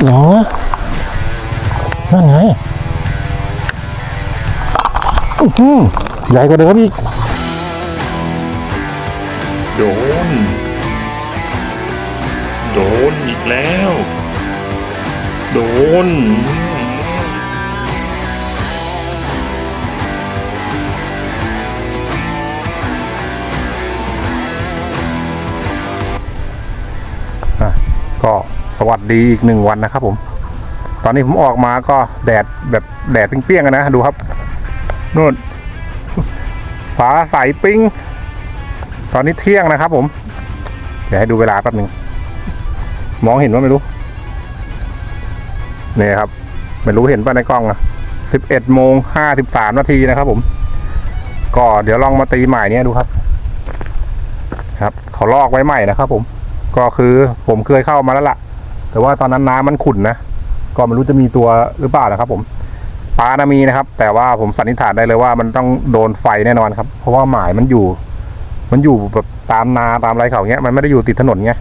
หรอนั่นไงอือใหญ่กว่าเดิมอีก โดน โดนอีกแล้ว โดน วัสดีอีกหนึ่งวันนะครับผม ตอนนี้ผมออกมาก็แดดแบบแดดเปรี้ยงๆนะดูครับนู่นฟ้าใสปิ้ง ตอนนี้เที่ยงนะครับผม เดี๋ยวให้ดูเวลาแป๊บหนึ่งมองเห็นว่าไม่รู้นี่ครับ ไม่รู้เห็นป่ะในกล้องอะสิบเอ็ดโมงห้าสิบสามนาทีนะครับผม ก็เดี๋ยวลองมาตีใหม่เนี่ยดูครับ ครับ เขาลอกไว้ใหม่นะครับผม ก็คือผมเคยเข้ามาแล้วล่ะ แต่ว่าตอนนั้นน้ำมันขุ่นนะก็ไม่รู้จะมีตัวหรือเปล่านะครับ ผมปลานะมีนะครับ แต่ว่าผมสันนิษฐานได้เลยว่ามันต้องโดนไฟแน่นอนครับ เพราะว่าหมายมันอยู่ มันอยู่แบบตามนาตามไรเขาเงี้ย มันไม่ได้อยู่ติดถนนไง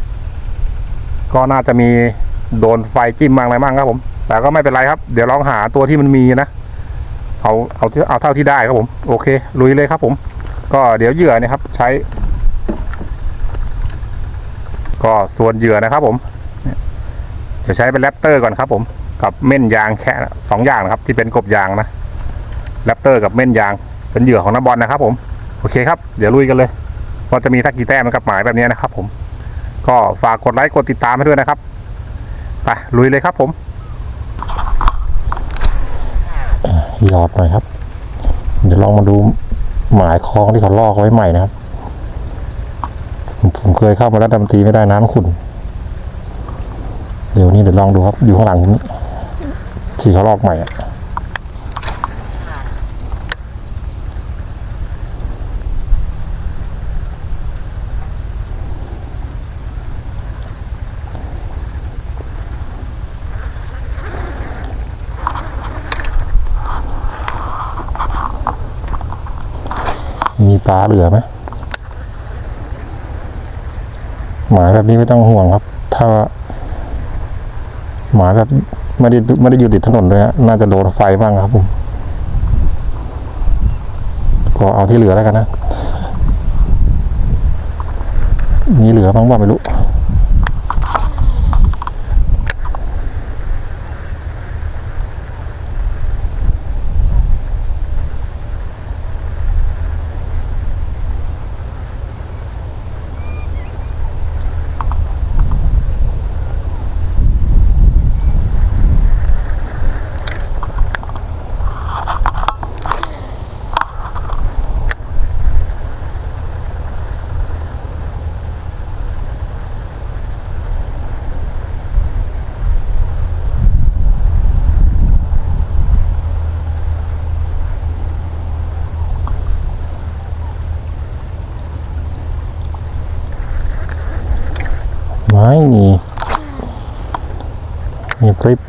ก็น่าจะมีโดนไฟจิ้มบ้างอะไรบ้างครับ ผม แต่ก็ไม่เป็นไรครับ เดี๋ยวลองหาตัวที่มันมีนะเอาเอาเอาเท่าที่ได้ครับผม โอเค ลุยเลยครับ ผม ก็เดี๋ยวเหยื่อนะครับ ใช้ ก็ส่วนเหยื่อนะครับ ผม เดี๋ยวใช้เป็นแรปเตอร์ก่อนครับผม กับเม่นยางแค่สองอย่างนะครับที่เป็นกบยางนะแรปเตอร์กับเม่นยางเป็นเหยื่อของน้ำบอลนะครับ ผม โอเคครับ เดี๋ยวลุยกันเลยว่าจะมีทักกี่แต้มกับหมายแบบนี้นะครับ ผม ก็ฝากกดไลค์กดติดตามให้ด้วยนะครับไปลุยเลยครับผมหยอดหน่อยครับ เดี๋ยวลองมาดูหมายคล้องที่เขาลอกไว้ใหม่นะครับ ผมเคยเข้ามาแล้วดำตีไม่ได้น้ำขุ่น เดี๋ยวนี้เดี๋ยวลองดูครับ อยู่ข้างหลังที่เขาลอกใหม่อะมีปลาเหลือไหมหมายแบบนี้ไม่ต้องห่วงครับ ถ้า หมายแบบไม่ได้ไม่ได้อยู่ติดถนนเลยฮะน่าจะโดนไฟบ้างครับผมก็เอาที่เหลือแล้วกันนะมีเหลือบ้างว่าไม่รู้ ไม่มี มีคลิป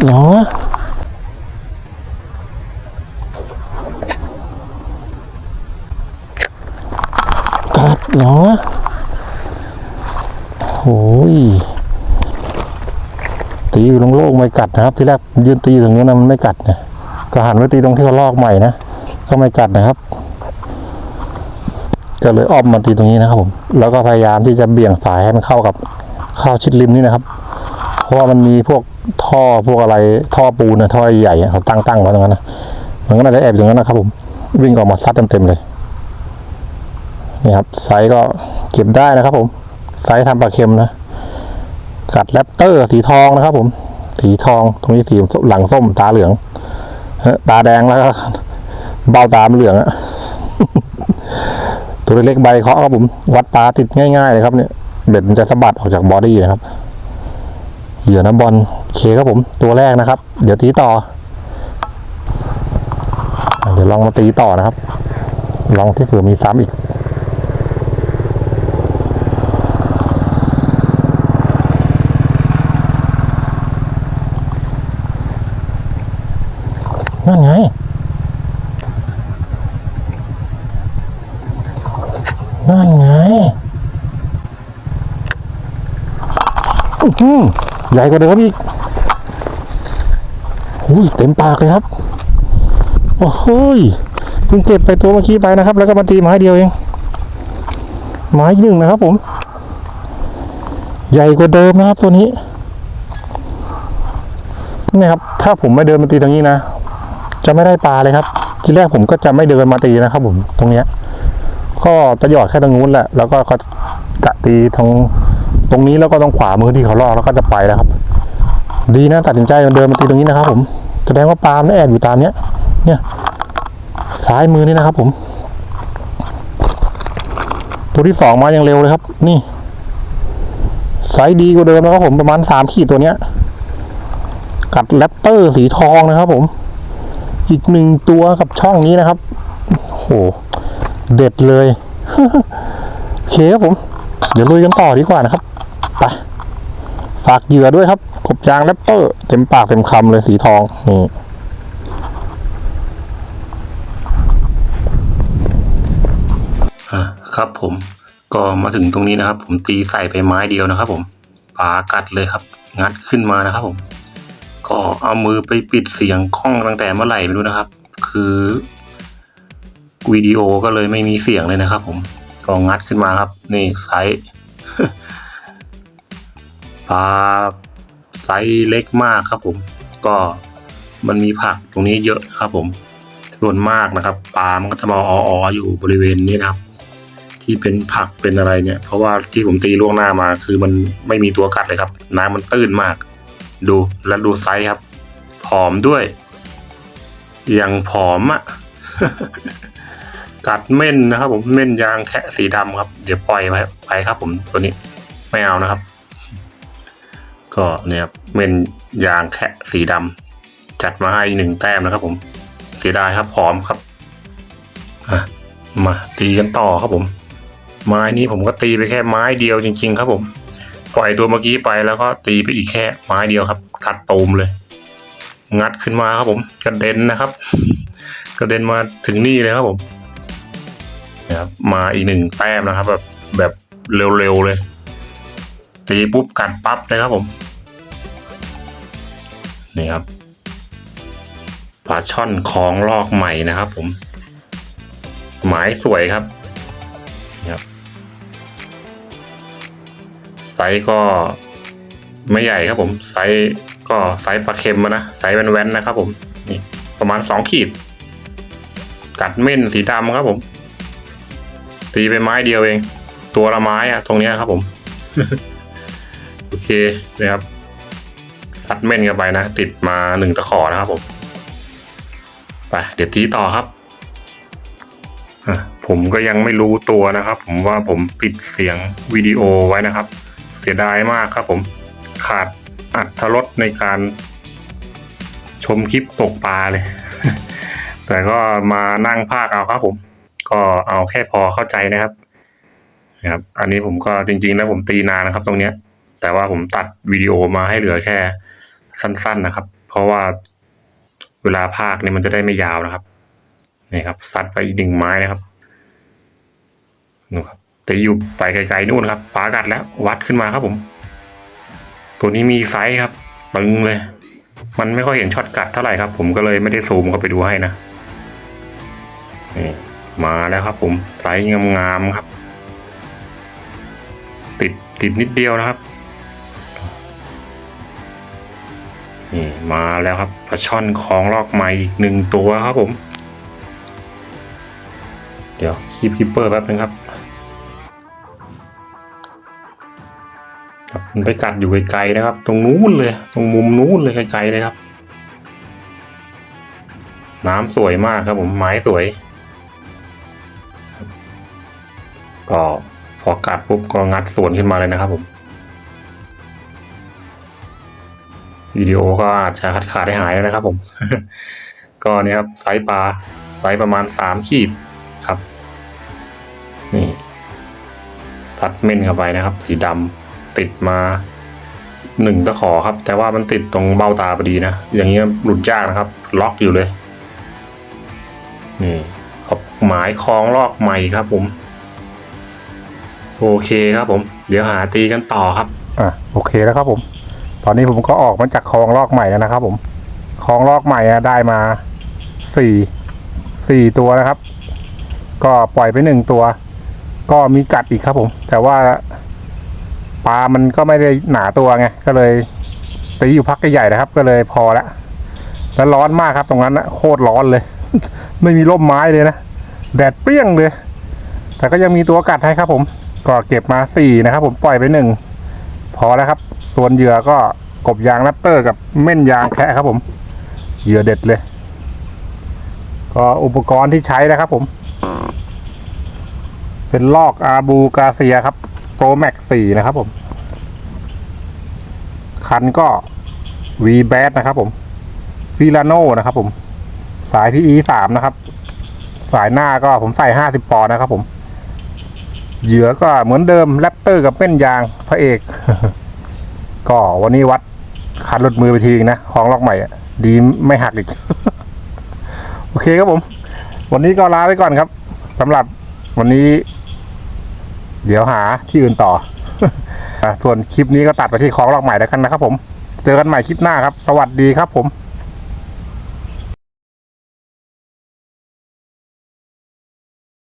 หรอกัดเหรอโอ้ยตีอยู่โล่งๆไม่กัดนะครับ ที่แรกยืนตีอยู่ตรงนู้นนะมันไม่กัดนะก็หันไปตีตรงที่เขาลอกใหม่นะก็ไม่กัดนะครับ ก็เลยอ้อมมาตีตรงนี้นะครับผม แล้วก็พยายามที่จะเบี่ยงสายให้มันเข้ากับเข้าชิดริมนี่นะครับ ราะว่ามันมีพวกท่อพวกอะไรท่อปูนนะท่อใหญ่เขาตั้งตั้งไว้ตรงนั้นนะมันก็น่าจะแอบอยู่ตรงนั้นนะครับผมวิ่งออกมาซัดเต็มๆเลยนี่ครับไซก็เก็บได้นะครับ ผมไซส์ทำปลาเค็มนะกัดแรปเตอร์สีทองนะครับ ผม สีทองตรงนี้สีหลังส้มตาเหลืองตาแดงแล้วเบ้าตามเหลืองอะตัวเล็กใบเคาะครับผม วัดปลาติดง่ายๆเลยครับเนี่ยเบ็ดมันจะสะบัดออกจากบอดี้นะครับ เหยื่อน้ำบอลเคครับผม ตัวแรกนะครับ เดี๋ยวตีต่อ เดี๋ยวลองมาตีต่อนะครับ ลองที่เผื่อมีซ้ำอีกนั่นไงนั่นไงอื้อหือ ใหญ่กว่าเดิมอีกอุ้ยเต็มปากเลยครับ โอ้โหยเพิ่งเก็บไปตัวเมื่อกี้ไปนะครับ แล้วก็มาตีไม้เดียวเอง ไม้หนึ่งนะครับผม ใหญ่กว่าเดิมนะครับตัวนี้นี่ครับ ถ้าผมไม่เดินมาตีตรงนี้นะ จะไม่ได้ปลาเลยครับ ทีแรกผมก็จะไม่เดินมาตีนะครับผม ตรงเนี้ย ก็จะหยอดแค่ตรงนู้นแหละ แล้วก็เขาจะตีทาง ตรงนี้แล้วก็ตรงขวามือที่เขาลอกแล้วก็จะไปแล้วครับ ดีนะตัดสินใจเดินมาตีตรงนี้นะครับ ผมแสดงว่าปลามันแอบอยู่ตามเนี้ย เนี่ยซ้ายมือนี่นะครับ ผม ตัวที่สองมาอย่างเร็วเลยครับ นี่ไซส์ดีกว่าเดิมนะครับผมประมาณสามขีดตัวเนี้ย กัดแรปเตอร์สีทองนะครับ ผม อีกหนึ่งตัวกับช่องนี้นะครับโอ้โหเด็ดเลยโอเคครับผม เดี๋ยวลุยกันต่อดีกว่านะครับ ไปฝากเหยื่อด้วยครับกบยางแรปเปอร์ เต็มปากเต็มคำเลยสีทองนี่อะครับผมก็มาถึงตรงนี้นะครับ ผมตีใส่ไปไม้เดียวนะครับ ผมปากัดเลยครับ งัดขึ้นมานะครับ ผม ก็เอามือไปปิดเสียงคล้องตั้งแต่เมื่อไหร่ไม่รู้นะครับ คือวิดีโอก็เลยไม่มีเสียงเลยนะครับ ผมก็งัดขึ้นมาครับ นี่ไซส์ ปลาไซส์เล็กมากครับผม ก็มันมีผักตรงนี้เยอะครับผมส่วนมากนะครับปลามันก็จะมาออๆอยู่บริเวณนี้นะครับ ที่เป็นผักเป็นอะไรเนี่ย เพราะว่าที่ผมตีล่วงหน้ามา คือมันไม่มีตัวกัดเลยครับ น้ำมันตื้นมาก ดูและดูไซส์ครับ ผอมด้วย อย่างผอมอะกัดเม่นนะครับ ผมเม่นยางแคะสีดำครับ เดี๋ยวปล่อยไปไปครับ ผมตัวนี้ไม่เอานะครับ ก็เนี่ยเม่นยางแคะสีดำจัดมาให้หนึ่งแต้มนะครับ ผม เสียดายครับผอมครับมาตีกันต่อครับผม ไม้นี้ผมก็ตีไปแค่ไม้เดียวจริง ๆ ครับ ผมปล่อยตัวเมื่อกี้ไปแล้วก็ตีไปอีกแค่ไม้เดียวครับทัดตูมเลย งัดขึ้นมาครับผมกระเด็นนะครับกระเด็นมาถึงนี่เลยครับผมนะครับมาอีกหนึ่งแต้มนะครับ แบบแบบเร็วๆเลย ตีปุ๊บกัดปั๊บเลยครับผม นี่ครับปลาช่อนของลอกใหม่นะครับผม หมายสวยครับนี่ครับไซส์ก็ไม่ใหญ่ครับผม ไซส์ก็ไซส์ปลาเค็มนะ ไซส์แว่นๆนะครับผม นี่ประมาณสองขีด กัดเม่นสีดำครับผม ตีไปไม้เดียวเอง ตัวละไม้อะตรงเนี้ยครับผม โอเคนะครับซัดเม่นกันไปนะ ติดมาหนึ่งตะขอนะครับผม ไป เดี๋ยวตีต่อครับผมก็ยังไม่รู้ตัวนะครับ ผมว่าผมปิดเสียงวิดีโอไว้นะครับ เสียดายมากครับผมขาดอัตรสในการชมคลิปตกปลาเลย แต่ก็มานั่งภาคเอาครับผม ก็เอาแค่พอเข้าใจนะครับนะครับ อันนี้ผมก็จริงๆแล้วผมตีนานนะครับ ตรงเนี้ย แต่ว่าผมตัดวิดีโอมาให้เหลือแค่สั้น ๆนะครับ เพราะว่าเวลาภาคเนี่ยมันจะได้ไม่ยาวนะครับนี่ครับซัดไปอีกหนึ่งไม้นะครับนู่นครับแต่อยู่ไปไกลๆนู่นครับปากัดแล้ววัดขึ้นมาครับผม ตัวนี้มีไซส์ครับตึงเลย มันไม่ค่อยเห็นช็อตกัดเท่าไหร่ครับ ผมก็เลยไม่ได้ซูมเข้าไปดูให้นะนี่มาแล้วครับ ผมไซส์งามๆครับ ติดติดนิดเดียวนะครับ นี่มาแล้วครับปลาช่อนของลอกใหม่อีกหนึ่งตัวครับผม เดี๋ยวคีบคิปเปอร์แป๊บนึงครับครับมันไปกัดอยู่ไกลๆนะครับ ตรงนู้นเลย ตรงมุมนู้นเลยไกลๆเลยครับ น้ำสวยมากครับผมไม้สวย ก็พอกัดปุ๊บก็งัดสวนขึ้นมาเลยนะครับผม วิดีโอก็อาจจะขาดขาดได้หายแล้วนะครับ ผม ก็เนี่ยครับไซส์ปลาไซส์ประมาณสามขีดครับ นี่ตัดเม่นเข้าไปนะครับ สีดำติดมาหนึ่งตะขอครับ แต่ว่ามันติดตรงเบ้าตาพอดีนะ อย่างนี้หลุดยากนะครับ ล็อกอยู่เลย นี่ขอบหมายคล้องลอกใหม่ครับ ผม โอเคครับผม เดี๋ยวหาตีกันต่อครับ อะโอเคแล้วครับผม ตอนนี้ผมก็ออกมาจากคลองลอกใหม่แล้วนะครับ ผมคลองลอกใหม่ได้มาสี่สี่ตัวนะครับ ก็ปล่อยไปหนึ่งตัว ก็มีกัดอีกครับ ผม แต่ว่าปลามันก็ไม่ได้หนาตัวไงก็เลยตีอยู่พักใหญ่ๆนะครับ ก็เลยพอละแล้วร้อนมากครับ ตรงนั้นนะโคตรร้อนเลย ไม่มีร่มไม้เลยนะแดดเปรี้ยงเลย แต่ก็ยังมีตัวกัดให้ครับ ผม ก็เก็บมาสี่นะครับ ผมปล่อยไปหนึ่งพอแล้วครับ ส่วนเหยื่อก็กบยางแรปเตอร์กับเม่นยางแคะครับผม เหยื่อเด็ดเลย ก็อุปกรณ์ที่ใช้นะครับผม เป็นลอกอาบูกาเซียครับโปรแม็กสี่นะครับผม คันก็ V b a t นะครับผมฟิลาโนนะครับผม สาย PE สามนะครับ สายหน้าก็ผมใส่ห้าสิบปอนด์นะครับผม เหยื่อก็เหมือนเดิมแรปเตอร์กับเม่นยางพระเอก ก็วันนี้วัดคันหลุดมือไปทีนะของล็อกใหม่ดีไม่หักอีก โอเคครับผม วันนี้ก็ลาไปก่อนครับสำหรับวันนี้ เดี๋ยวหาที่อื่นต่อส่วนคลิปนี้ก็ตัดไปที่ของล็อกใหม่แล้วกันนะครับผม เจอกันใหม่คลิปหน้าครับ สวัสดีครับผม